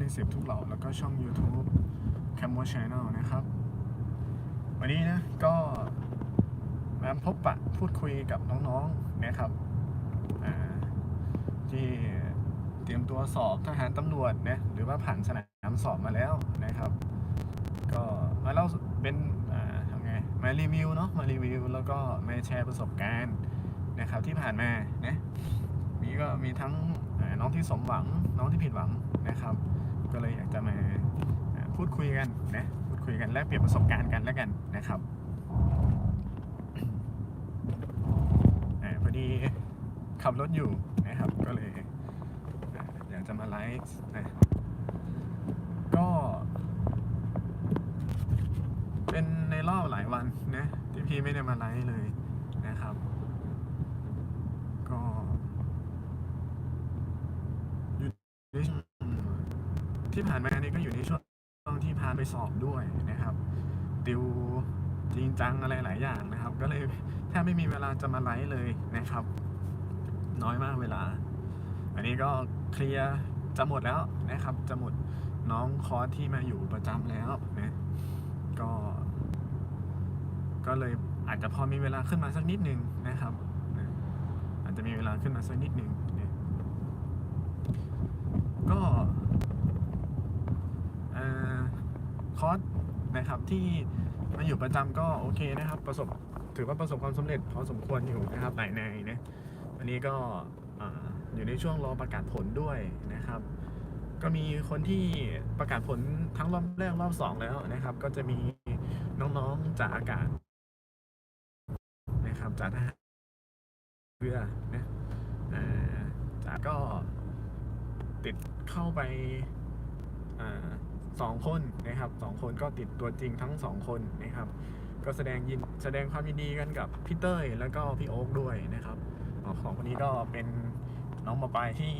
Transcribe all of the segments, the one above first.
ในสิบทุกเหล่าแล้วก็ช่อง YouTube c a m o Channel นะครับ วันนี้นะก็มาพบปะพูดคุยกับน้องๆนะครับที่เตรียมตัวสอบทหารตำรวจนะหรือว่าผ่านสนามสอบมาแล้วนะครับ ก็มาเล่าเป็นทำไงมารีวิวเนาะมารีวิวแล้วก็มาแชร์ประสบการณ์นะครับที่ผ่านมานะมีก็มีทั้งน้องที่สมหวังน้องที่ผิดหวังนะครับ ก็เลยอยากจะมาพูดคุยกันนะพูดคุยกันแลกเปลี่ยนประสบการณ์กันแล้วกันนะครับอพอดีขับรถอยู่นะครับ ก็เลยอ่าอยากจะมาไลฟ์นะก็เป็นในรอบหลายวันนะที่พี่ไม่ได้มาไลฟ์เลยนะครับ ก็อยู่ในช่วง ที่ผ่านมานี่ก็อยู่ในช่วงที่พาไปสอบด้วยนะครับ ติวจริงจังอะไรหลายอย่างนะครับ ก็เลยแทบไม่มีเวลาจะมาไลฟ์เลยนะครับ น้อยมากเวลา อันนี้ก็เคลียร์จะหมดแล้วนะครับ จะหมดน้องคอร์สที่มาอยู่ประจำแล้วนะก็ ก็เลยอาจจะพอมีเวลาขึ้นมาสักนิดนึงนะครับนะอาจจะมีเวลาขึ้นมาสักนิดนึงนะก็เอ่อ คอร์สนะครับที่มาอยู่ประจำก็โอเคนะครับ ประสบถือว่าประสบความสำเร็จพอสมควรอยู่นะครับหลายในนะวันนี้ก็อยู่ในช่วงรอประกาศผลด้วยนะครับ ก็มีคนที่ประกาศผลทั้งรอบแรกรอบสองแล้วนะครับ ก็จะมีน้องๆจากอากาศนะครับจากทหารเรือนะจากก็ติดเข้าไปอ่า สองคนนะครับสองคนก็ติดตัวจริงทั้งสองคนนะครับ ก็แสดงยินแสดงความยินดีกันกับพี่เต้ยแล้วก็พี่โอ๊คด้วยนะครับของคนนี้ก็เป็นน้องมาปลายที่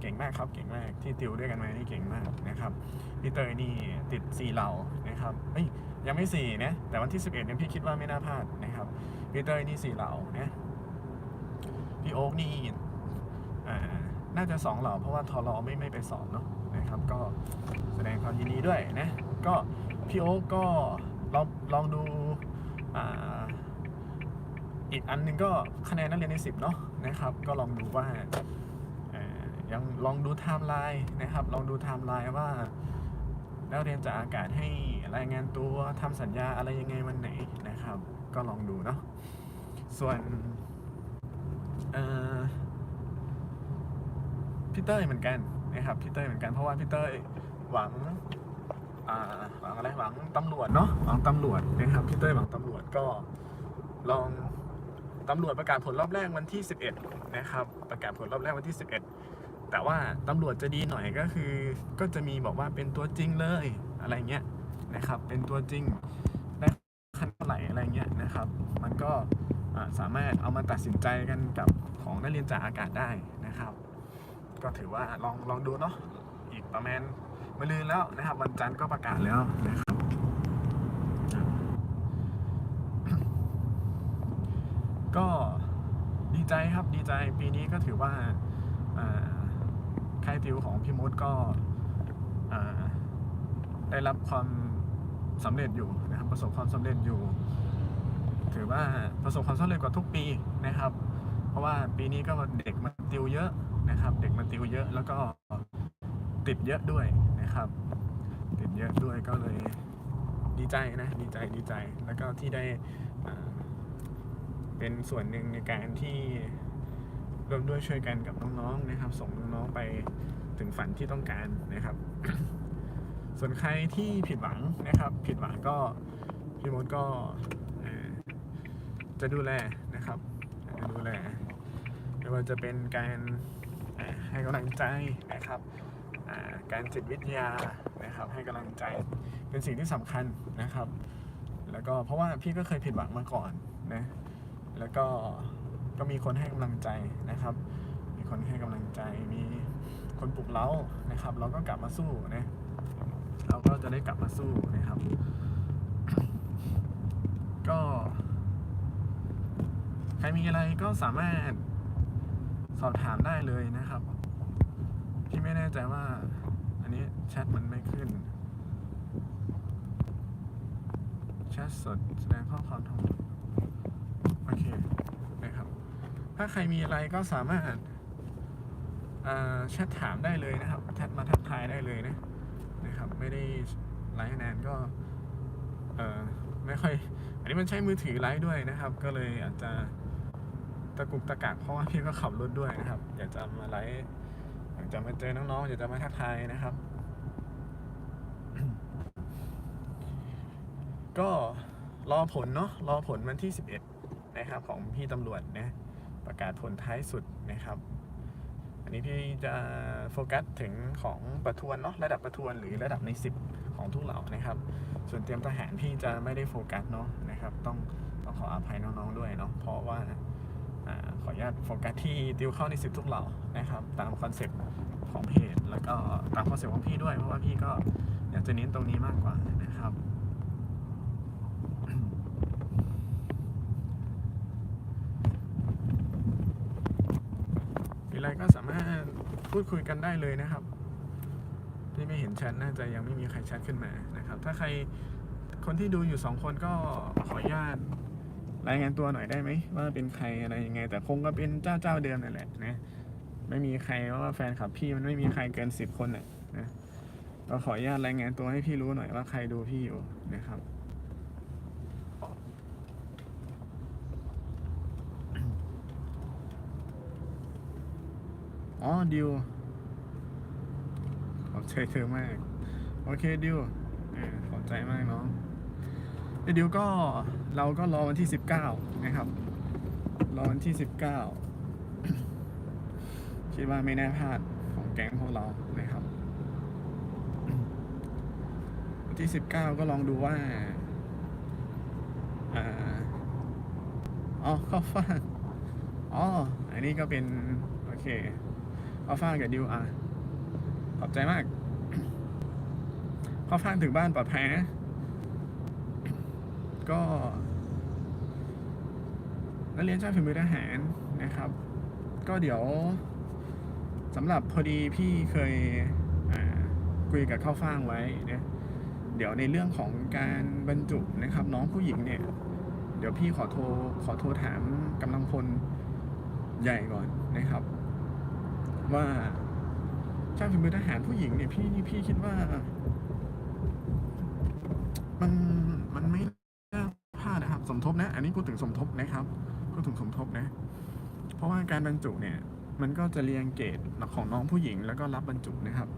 เก่งมากครับเก่งมากที่ติวด้วยกันมานี่เก่งมากนะครับพี่เตยนี่ติดสี่เหล่านะครับเอ้ยยังไม่สี่นะแต่วันที่ 11เนี่ยพี่คิดว่าไม่น่าพลาดนะครับพี่เตยนี่สี่เหล่านะพี่โอ๊คนี่อ่า น่าจะสองเหล่าเพราะว่าทอรอไม่ไม่ไปสอบเนาะนะครับ ก็แสดงความยินดีด้วยนะ ก็พี่โอ๊คก็ลองลองดูอ่าอีกอันหนึงก็คะแนนนักเรียนในสิบเนาะนะครับ ก็ลองดูว่ายังลองดูไทม์ไลน์นะครับ ลองดูไทม์ไลน์ว่านักเรียนจากอากาศให้รายงานตัวทำสัญญาอะไรยังไงวันไหนนะครับ ก็ลองดูเนาะส่วนเอ่อ พี่เต้ยเหมือนกันนะครับพี่เต้ยเหมือนกันเพราะว่าพี่เต้ยหวังอ่าหวังอะไรหวังตำรวจเนาะหวังตำรวจนะครับพี่เต้ยหวังตำรวจก็ลองตำรวจประกาศผลรอบแรกวันที่ 11 นะครับ ประกาศผลรอบแรกวันที่ 11 แต่ว่าตำรวจจะดีหน่อยก็คือ ก็จะมีบอกว่าเป็นตัวจริงเลยอะไรเงี้ยนะครับ เป็นตัวจริงได้คะแนนเท่าไหร่อะไรเงี้ยนะครับ มันก็สามารถเอามาตัดสินใจกันกับของนักเรียนจากอากาศได้นะครับ ก็ถือว่าลองลองดูเนาะอีกประมาณมาลืนแล้วนะครับ วันจันทร์ก็ประกาศแล้วนะครับก็ดีใจครับดีใจปีนี้ก็ถือว่าค่ายติวของพี่มดก็ได้รับความสำเร็จอยู่นะครับ ประสบความสำเร็จอยู่ ถือว่าประสบความสำเร็จกว่าทุกปีนะครับ เพราะว่าปีนี้ก็เด็กมาติวเยอะ นะครับ เด็กมาติวเยอะแล้วก็ติดเยอะด้วยนะครับ ติดเยอะด้วยก็เลยดีใจนะดีใจดีใจแล้วก็ที่ได้เป็นส่วนหนึ่งในการที่ร่วมด้วยช่วยกันกับน้องๆนะครับ ส่งน้องๆไปถึงฝันที่ต้องการนะครับ ส่วนใครที่ผิดหวังนะครับ ผิดหวังก็พี่มดก็จะดูแลนะครับ ดูแลไม่ว่าจะเป็นการ ให้กำลังใจนะครับการจิตวิทยานะครับให้กำลังใจเป็นสิ่งที่สำคัญนะครับ แล้วก็เพราะว่าพี่ก็เคยผิดหวังมาก่อนนะแล้วก็ก็มีคนให้กำลังใจนะครับ มีคนให้กำลังใจมีคนปลุกเร้านะครับ เราก็กลับมาสู้นะเราก็จะได้กลับมาสู้นะครับ ก็ ใครมีอะไรก็สามารถ สอบถามได้เลยนะครับพี่ไม่แน่ใจว่า อันนี้แชทมันไม่ขึ้นแชทสดแสดงข้อความทั้งหมดโอเคนะครับ ถ้าใครมีอะไรก็สามารถแชทถามได้เลยนะครับแชทมาทักทายได้เลยนะนะครับ ไม่ได้ไลฟ์นานก็เออไม่ค่อย อันนี้มันใช้มือถือไลฟ์ด้วยนะครับ ก็เลยอาจจะะกุกตะกักเพราะว่าพี่ก็ขับรถด้วยนะครับ อยากจะมาไลฟ์อยากจะมาเจอน้องๆอยากจะมาทักทายนะครับ ก็รอผลเนาะรอผลวันที่ 11 นะครับ ของพี่ตำรวจนะประกาศผลท้ายสุดนะครับ อันนี้พี่จะโฟกัสถึงของประทวนเนาะระดับประทวนหรือระดับใน 10 ของทุกเหล่านะครับ ส่วนเตรียมทหารพี่จะไม่ได้โฟกัสเนาะนะครับ ต้องต้องขออภัยน้องๆด้วยเนาะเพราะว่าอา ขออนุญาตโฟกัสที่ติวเข้าใน10ทุกเหล่านะครับ ตามคอนเซ็ปต์ของเพจแล้วก็ตามคอนเซ็ปต์ของพี่ด้วย เพราะว่าพี่ก็อยากจะเน้นตรงนี้มากกว่านะครับมีอะไรก็สามารถพูดคุยกันได้เลยนะครับที่ไม่เห็นแชทน่าจะยังไม่มีใครแชทขึ้นมานะครับ ถ้าใครคนที่ดูอยู่สองคนก็ขออนุญาต รายงานตัวหน่อยได้ไหมว่าเป็นใครอะไรยังไง แต่คงก็เป็นเจ้าเจ้าเดิมนั่นแหละนะไม่มีใครว่าแฟนคลับพี่มันไม่มีใครเกินสิบคนน่ะนะก็ขออนุญาตรายงานตัวให้พี่รู้หน่อยว่าใครดูพี่อยู่นะครับอ๋อดิวขอบใจเธอมาก โอเคดิวขอบใจมากน้อง ไอ้ดิวก็เราก็รอวันที่สิบเก้านะครับ รอวันที่สิบเก้าคิดว่าไม่แน่พลาดของแก๊งพวกเรานะครับวันที่สิบเก้าก็ลองดูว่าอา๋อข้าฟ้างอ๋อ อันนี้ก็เป็น โอเคข้าวฟ่างกับดิวอะขอบใจมากข้าวฟ่างถึงบ้านปลอดภัยนะ ก็นักเรียนชาติฝีมือทหารนะครับ ก็เดี๋ยวสำหรับพอดีพี่เคยคุยกับข้าวฟ่างไว้เนี่ยเดี๋ยวในเรื่องของการบรรจุนะครับ น้องผู้หญิงเนี่ย เดี๋ยวพี่ขอโทรขอโทรถามกำลังพลใหญ่ก่อนนะครับ ว่าช่างฝีมือทหารผู้หญิงเนี่ยพี่พี่คิดว่ามัน ทบนะ อันนี้พูดถึงสมทบนะครับพูดถึงสมทบนะ เพราะว่าการบรรจุเนี่ย มันก็จะเรียงเกรดของน้องผู้หญิงแล้วก็รับบรรจุนะครับ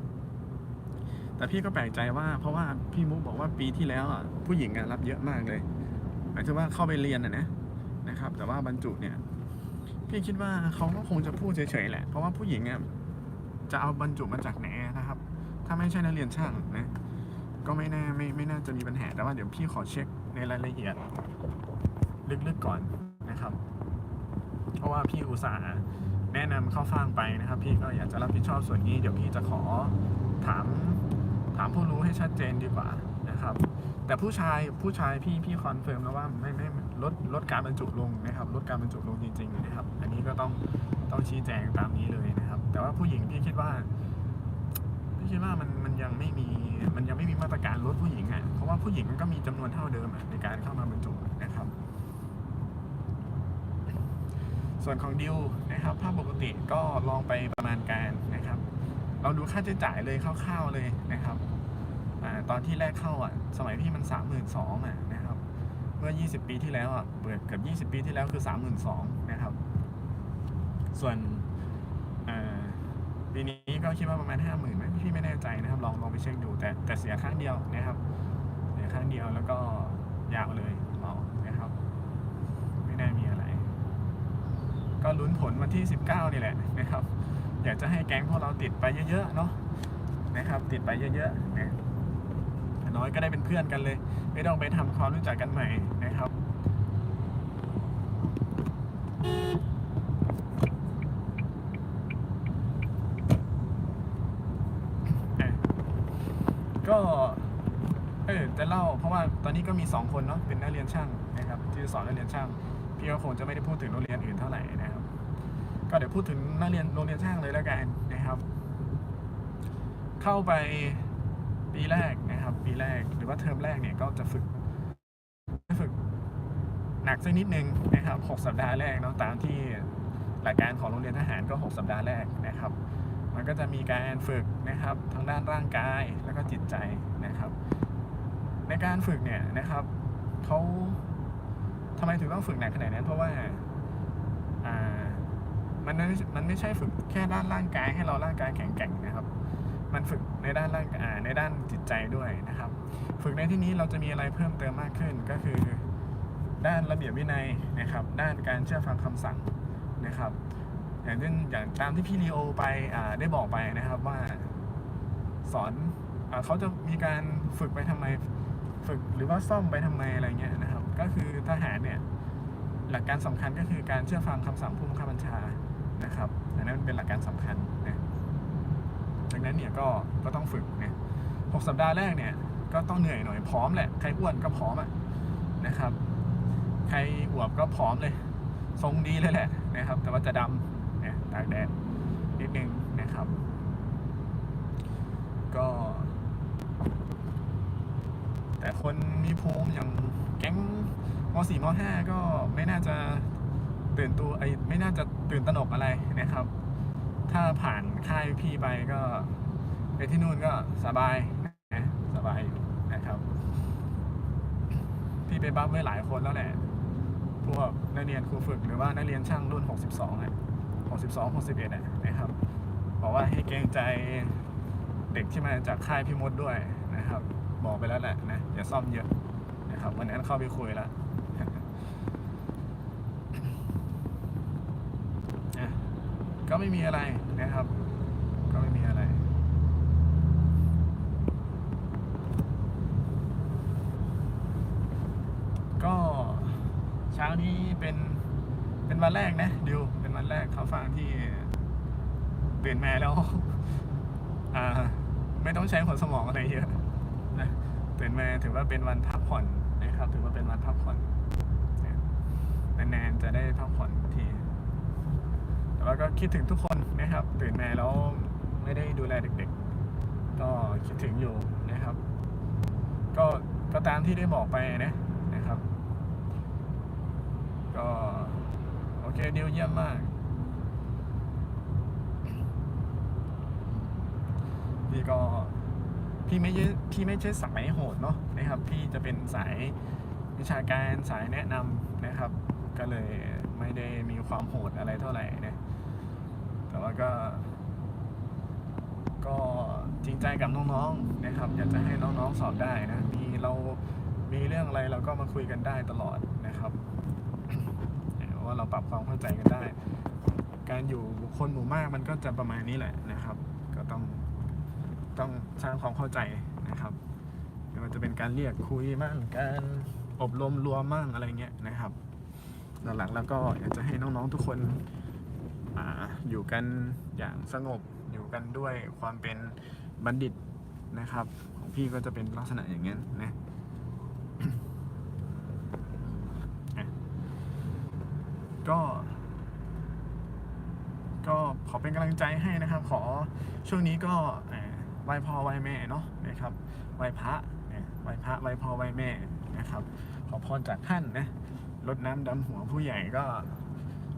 แต่พี่ก็แปลกใจว่า เพราะว่าพี่มุกบอกว่าปีที่แล้วอะผู้หญิงอะรับเยอะมากเลยหมายถึงว่าเข้าไปเรียนอะนะนะครับ แต่ว่าบรรจุเนี่ย พี่คิดว่าเขาก็คงจะพูดเฉยๆแหละ เพราะว่าผู้หญิงอะจะเอาบรรจุมาจากไหนนะครับ ถ้าไม่ใช่นักเรียนช่างนะก็ไม่แน่ไม่ไม่น่าจะมีปัญหาแต่ว่าเดี๋ยวพี่ขอเช็คในรายละเอียด ลึกๆก่อนนะครับ เพราะว่าพี่อุตส่าห์แนะนำเข้าฟังไปนะครับ พี่ก็อยากจะรับผิดชอบส่วนนี้เดี๋ยวพี่จะขอถามถามผู้รู้ให้ชัดเจนดีกว่านะครับ แต่ผู้ชายผู้ชายพี่พี่คอนเฟิร์มแล้วว่าไม่ไม่ลดลดการบรรจุลงนะครับ ลดการบรรจุลงจริง ๆ นะครับ อันนี้ก็ต้องต้องชี้แจงตามนี้เลยนะครับ แต่ว่าผู้หญิงพี่คิดว่าพี่คิดว่ามันมันยังไม่มีมันยังไม่มีมาตรการลดผู้หญิงอะเพราะว่าผู้หญิงมันก็มีจำนวนเท่าเดิมในการเข้ามาบรรจุนะครับ ส่วนของดิวนะครับภาพปกติก็ลองไปประมาณการนะครับ เราดูค่าใช้จ่ายเลยคร่าวๆเลยนะครับอตอนที่แรกเข้าอะสมัยพี่มันสามหมื่นสองอะนะครับเมื่อ 20 ปีที่แล้วอะเปิดเกือบ20 ปีที่แล้วคือ 32,000นะครับ ส่วนปีนี้ก็คิดว่าประมาณ 50,000ไหมพี่ไม่แน่ใจนะครับ ลองลองไปเช็คดูแต่แต่เสียครั้งเดียวนะครับ เสียครั้งเดียวแล้วก็ยาวเลยเหมานะครับ ไม่ได้มีอะไร ก็ลุ้นผลวันที่ 19 นี่แหละนะครับ อยากจะให้แก๊งพวกเราติดไปเยอะๆเนาะนะครับ ติดไปเยอะๆนะน้อยก็ได้เป็นเพื่อนกันเลย ไม่ต้องไปทำความรู้จักกันใหม่นะครับก็เออจะเล่าเพราะว่าตอนนี้ก็มีสองคนเนาะเป็นนักเรียนช่างนะครับที่สอนนักเรียนช่าง พี่ก็คงจะไม่ได้พูดถึงโรงเรียนอื่นเท่าไหร่นะครับ ก็เดี๋ยวพูดถึงนักเรียนโรงเรียนช่างเลยแล้วกันนะครับ เข้าไปปีแรกนะครับ ปีแรกหรือว่าเทอมแรกเนี่ยก็จะฝึกฝึกหนักสักนิดนึงนะครับหสัปดาห์แรกเนาะตามที่หลักการของโรงเรียนทหารก็หกสัปดาห์แรกนะครับ มันก็จะมีการฝึกนะครับทางด้านร่างกายแล้วก็จิตใจนะครับ ในการฝึกเนี่ยนะครับเขาำไมถึงต้องฝึกหนักขนาดนั้นเพราะว่าอ่ามันไม่มันไม่ใช่ฝึกแค่ด้านร่างกายให้เราร่างกายแข็งแกร่งนะครับ มันฝึกในด้านร่างในด้านจิตใจด้วยนะครับ ฝึกในที่นี้เราจะมีอะไรเพิ่มเติมมากขึ้นก็คือ ด้านระเบียบวินัยนะครับ ด้านการเชื่อฟังคำสั่งนะครับ อย่างเช่นอย่างตามที่พี่ลีโอไปอได้บอกไปนะครับว่าสอนอเขาจะมีการฝึกไปทำไม ฝึกหรือว่าซ่อมไปทำไมอะไรเงี้ยนะครับ ก็คือทหารเนี่ยหลักการสำคัญก็คือการเชื่อฟังคำสั่งผู้บังคับบัญชานะครับอันนั้นเป็นหลักการสำคัญนะดังนั้นเนี่ยก็ก็ต้องฝึกนะหกสัปดาห์แรกเนี่ยก็ต้องเหนื่อยหน่อยพร้อมแหละใครอ้วนก็พร้อมอะนะครับ ใครอวบก็พร้อมเลย ทรงดีเลยแหละนะครับ แต่ว่าจะดำเนี่ยตากแดดนิดนึงนะครับ ก็ แต่คนมีภูมิอย่างแก๊ง มสี่มห้าก็ไม่น่าจะตื่นตัวไอ้ไม่น่าจะตื่นตระหนกอะไรนะครับ ถ้าผ่านค่ายพี่ไปก็ ไปที่นู่นก็สบายนะสบายอยู่นะครับ พี่ไปบัฟไว้หลายคนแล้วแหละพวกนักเรียนครูฝึกหรือว่านักเรียนช่างรุ่น 62อะ62 61อะนะครับบอกว่าให้เกรงใจเด็กที่มาจากค่ายพี่มดด้วยนะครับ บอกไปแล้วแหละนะอย่าซ่อมเยอะนะครับ วันนั้นเข้าไปคุยแล้ว ก็ไม่มีอะไรนะครับ ก็ไม่มีอะไร ก็เช้านี้เป็นเป็นวันแรกนะดิวเป็นวันแรกเขาฟังที่ตื่นมาแล้ว อ่า ไม่ต้องใช้ผลสมองอะไรเยอะนะตื่นมาถือว่าเป็นวันพักผ่อนนะครับ ถือว่าเป็นวันพักผ่อนนะนานๆจะ ได้พักผ่อนที แต่ว่าก็คิดถึงทุกคนนะครับ ตื่นมาแล้วไม่ได้ดูแลเด็กๆ ก็คิดถึงอยู่นะครับ ก็ก็ตามที่ได้บอกไปนะนะครับ ก็โอเคดิวเยี่ยมมากพี่ก็พี่ไม่ใช่พี่ไม่ใช่สายโหดเนาะนะครับ พี่จะเป็นสายวิชาการสายแนะนำนะครับ ก็เลยไม่ได้มีความโหดอะไรเท่าไหร่นะแต่ว่าก็ ก็จริงใจกับน้องๆนะครับ อยากจะให้น้องๆสอบได้นะมีเรามีเรื่องอะไรเราก็มาคุยกันได้ตลอดนะครับว่าเราปรับความเข้าใจกันได้ การอยู่บุคคลหมู่มากมันก็จะประมาณนี้แหละนะครับ ก็ต้องต้องสร้างความเข้าใจนะครับไม่ว่าจะเป็นการเรียกคุยมั่งการอบรมรวมมั่งอะไรเงี้ยนะครับ หลักๆแล้วก็อยากจะให้น้องๆทุกคนออยู่กันอย่างสงบอยู่กันด้วยความเป็นบัณฑิตนะครับ ของพี่ก็จะเป็นลักษณะอย่างนี้นนะก็ ก็ขอเป็นกำลังใจให้นะครับ ขอช่วงนี้ก็ไหว้พ่อไหว้แม่เนาะนะครับไหว้พระไหว้พระไหว้พ่อไหว้แม่นะครับ ขอพรจากท่านนะ รดน้ำดำหัวผู้ใหญ่ก็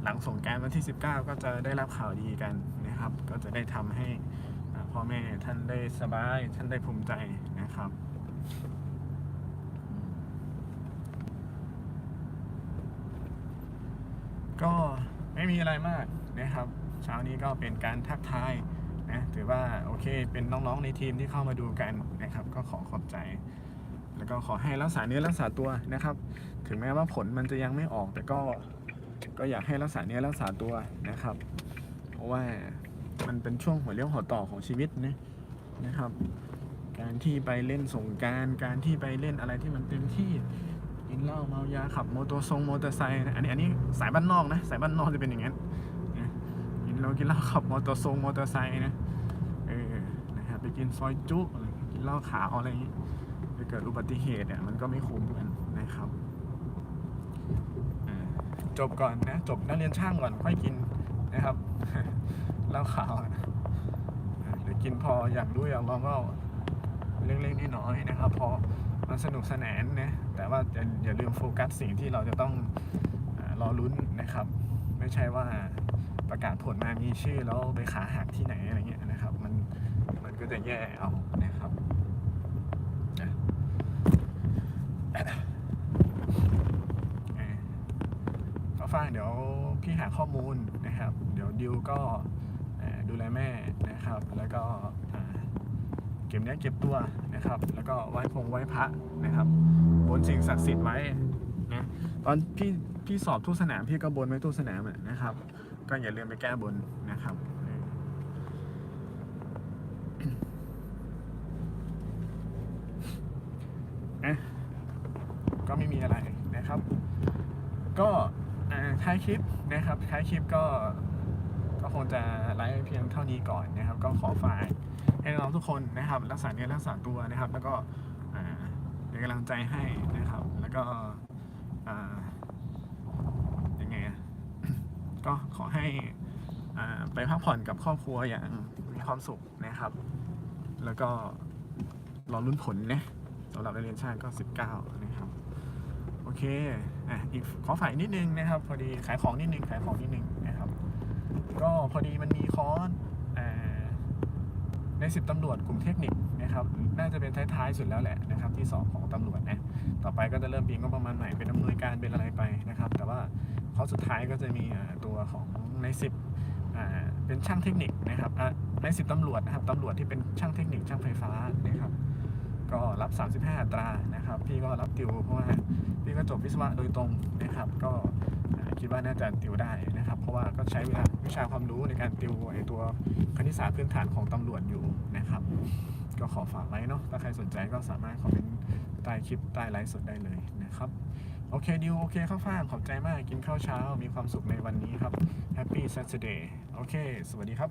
หลังสงกรารวันที่ 19 ก็จะได้รับข่าวดีกันนะครับ ก็จะได้ทำให้พ่อแม่ท่านได้สบาย ท่านได้ภูมิใจนะครับก็ไม่มีอะไรมากนะครับ เช้านี้ก็เป็นการทักทายนะถือว่าโอเคเป็นน้องๆในทีมที่เข้ามาดูกันนะครับ ก็ขอขอบใจ แล้วก็ขอให้รักษาเนื้อรักษาตัวนะครับ ถึงแม้ว่าผลมันจะยังไม่ออก แต่ก็ก็อยากให้รักษาเนื้อรักษาตัวนะครับ เพราะว่ามันเป็นช่วงหัวเลี้ยวหัวต่อของชีวิตนะนะครับ การที่ไปเล่นสงการการที่ไปเล่นอะไรที่มันเต็มที่กินเหล้าเมายาขับมอเตอร์ทรงมอเตอร์ไซค์อันนี้อันนี้สายบ้านนอกนะสายบ้านนอกจะเป็นอย่างนั้นนะกินเหล้ากินเหล้าขับมอเตอร์ทรงมอเตอร์ไซค์นะเออนะครับไปกินซอยจุอะไรกินเหล้าขาวอะไรอย่างนี้ ไปเกิดอุบัติเหตุเนี่ยมันก็ไม่คุ้มกันนะครับจบก่อนนะจบนักเรียนช่างก่อนค่อยกินนะครับเหล้าขาวนะเออหรือกินพออยากรู้อยากลองก็เล็กๆน้อยๆนะครับ พอมันสนุกสนานนะแต่ว่าอย่าอย่าลืมโฟกัสสิ่งที่เราจะต้องรอลุ้นนะครับ ไม่ใช่ว่าประกาศผลมามีชื่อแล้วไปขาหักที่ไหนอะไรเงี้ยนะครับ มันมันก็จะแย่เอานะครับนะเอ่อ ก็ฟังเดี๋ยวพี่หาข้อมูลนะครับ เดี๋ยวดิวก็ดูแลแม่นะครับ แล้วก็เก็บเนี้ยเก็บตัวนะครับ แล้วก็ไหว้พงไหว้พระนะครับบนสิ่งศักดิ์สิทธิ์ไว้นะตอนพี่พี่สอบทุกสนามพี่ก็บนไว้ทุกสนามนะครับ ก็อย่าลืมไปแก้บนนะครับเอออะก็ ไม่มีอะไรนะครับ ก็ท้ายคลิปนะครับท้ายคลิปก็ก็คงจะไลฟ์เพียงเท่านี้ก่อนนะครับ ก็ขอฝากให้น้องทุกคนนะครับ รักษาเนื้อรักษาตัวนะครับ แล้วก็เป็นกำลังใจให้นะครับ แล้วก็ยังไงก็ขอให้ไปพักผ่อนกับครอบครัวอย่างมีความสุขนะครับ แล้วก็รอรุ่นผลนะสำหรับนักเรียนชาติก็ 19นะ โอเคอะอีกขอฝ่ายนิดนึงนะครับ พอดีขายของนิดนึงขายของนิดนึงนะครับ ก็พอดีมันมีคอร์สในสิบตำรวจกลุ่มเทคนิคนะครับ น่าจะเป็นท้ายๆสุดแล้วแหละนะครับ ที่สอบของตำรวจนะต่อไปก็จะเริ่มปีงบประมาณใหม่เป็นอำนวยการเป็นอะไรไปนะครับ แต่ว่าคอร์สสุดท้ายก็จะมีตัวของในสิบเป็นช่างเทคนิคนะครับในสิบตำรวจนะครับตำรวจที่เป็นช่างเทคนิคช่างไฟฟ้านะครับ ก็รับ 35 อัตรานะครับ พี่ก็รับติวเพราะว่าพี่ก็จบวิศวะโดยตรงนะครับ ก็คิดว่าน่าจะติวได้นะครับ เพราะว่าก็ใช้เวลาวิชาความรู้ในการติวไอตัวคณิตศาสตร์พื้นฐานของตำรวจอยู่นะครับ ก็ขอฝากไว้เนาะถ้าใครสนใจก็สามารถคอมเมนต์ใต้คลิปใต้ไลฟ์สดได้เลยนะครับโอเคดิวโอเคข้าวฟ่างขอบใจมากกินข้าวเช้ามีความสุขในวันนี้ครับ Happy Saturday โอเค สวัสดีครับ